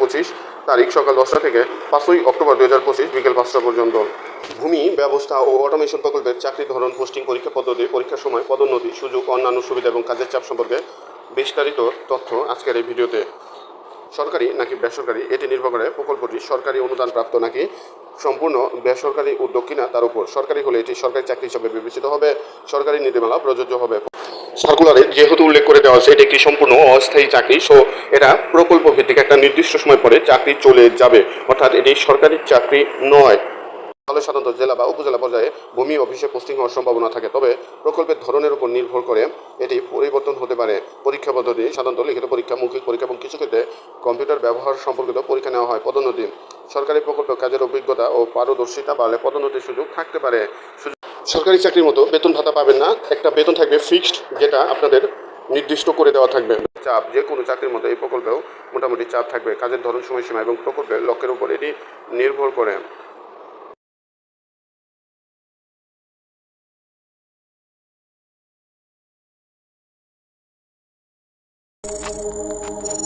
পঁচিশ তারিখ সকাল দশটা থেকে পাঁচই অক্টোবর দুই হাজার পঁচিশ বিকেল পাঁচটা পর্যন্ত। ভূমি, ব্যবস্থা ও অটোমেশন প্রকল্পের চাকরি ধরন পোস্টিং পরীক্ষা পদ্ধতি, পরীক্ষার সময়, পদোন্নতি, সুযোগ, অন্যান্য সুবিধা এবং কাজের চাপ সম্পর্কে বিস্তারিত তথ্য আজকের এই ভিডিওতে। সরকারি নাকি বেসরকারি, এটি নির্ভর করে প্রকল্পটি সরকারি অনুদান প্রাপ্ত নাকি সম্পূর্ণ বেসরকারি উদ্যোগ কিনা তার উপর সরকারি হলে এটি সরকারি চাকরি হিসাবে বিবেচিত হবে, সরকারি নীতিমালা প্রযোজ্য হবে। সার্কুলারে যেহেতু উল্লেখ করে দেওয়া হয়েছে, এটি একটি সম্পূর্ণ অস্থায়ী চাকরি, সো এটা প্রকল্প ভিত্তিক একটা নির্দিষ্ট সময় পরে চাকরি চলে যাবে। অর্থাৎ এটি সরকারি চাকরি নয়। তাহলে সাধারণত জেলা বা উপজেলা পর্যায়ে ভূমি অফিসে পোস্টিং হওয়ার সম্ভাবনা থাকে। তবে প্রকল্পের ধরনের উপর নির্ভর করে এটি পরিবর্তন হতে পারে। পরীক্ষা পদ্ধতি, সাধারণত লিখিত পরীক্ষা, মৌখিক পরীক্ষা এবং কিছু ক্ষেত্রে কম্পিউটার ব্যবহার সম্পর্কিত পরীক্ষা নেওয়া হয় পদোন্নতি সরকারি প্রকল্প কাজের অভিজ্ঞতা ও পারদর্শিতা বাড়লে পদোন্নতির সুযোগ থাকতে পারে। সরকারি চাকরির মতো বেতন ভাতা পাবেন না। একটা বেতন থাকবে ফিক্সড, যেটা আপনাদের নির্দিষ্ট করে দেওয়া থাকবে। চাপ যে কোনো চাকরির মতো এই প্রকল্পেও মোটামুটি চাপ থাকবে। কাজের ধরন, সময়সীমা এবং প্রকল্পের লক্ষ্যের উপর এটি নির্ভর করে। Música